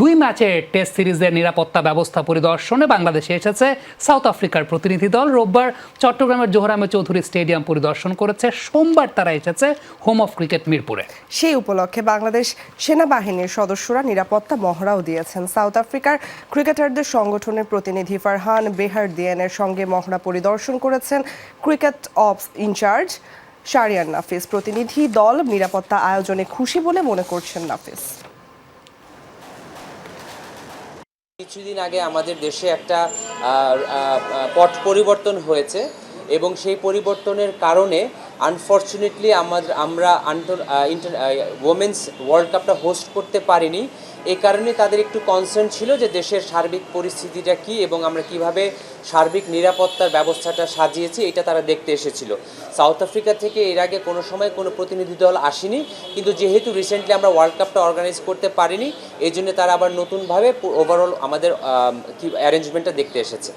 দুই ম্যাচের টেস্ট সিরিজের নিরাপত্তা ব্যবস্থা পরিদর্শনে বাংলাদেশে এসেছে সাউথ আফ্রিকার প্রতিনিধি দল। রোববার চট্টগ্রামের জোহরামে চৌধুরী স্টেডিয়াম পরিদর্শন করেছে। সোমবার তারা এসেছে হোম অফ ক্রিকেট মিরপুরে। সেই উপলক্ষে বাংলাদেশ সেনাবাহিনীর সদস্যরা নিরাপত্তা মহড়াও দিয়েছেন। সাউথ আফ্রিকার ক্রিকেটারদের সংগঠনের প্রতিনিধি ফারহান বেহার দিয়ানের সঙ্গে মহড়া পরিদর্শন করেছেন cricket of incharge Shariyan Nafees. প্রতিনিধি দল নিরাপত্তা আয়োজনে খুশি বলে মনে করছেন নাফিস। কিছুদিন আগে আমাদের দেশে একটা পট পরিবর্তন হয়েছে এবং সেই পরিবর্তনের কারণে আনফর্চুনেটলি আমাদের, আমরা আন্তর ওমেন্স ওয়ার্ল্ড কাপটা হোস্ট করতে পারিনি। এই কারণে তাদের একটু কনসার্ন ছিল যে দেশের সার্বিক পরিস্থিতিটা কি এবং আমরা কীভাবে সার্বিক নিরাপত্তার ব্যবস্থাটা সাজিয়েছি, এটা তারা দেখতে এসেছিল। সাউথ আফ্রিকা থেকে এর আগে কোনো সময় কোনো প্রতিনিধি দল আসেনি, কিন্তু যেহেতু রিসেন্টলি আমরা ওয়ার্ল্ড কাপটা অর্গানাইজ করতে পারিনি এই জন্য তারা আবার নতুনভাবে ওভারঅল আমাদের কি অ্যারেঞ্জমেন্টটা দেখতে এসেছে।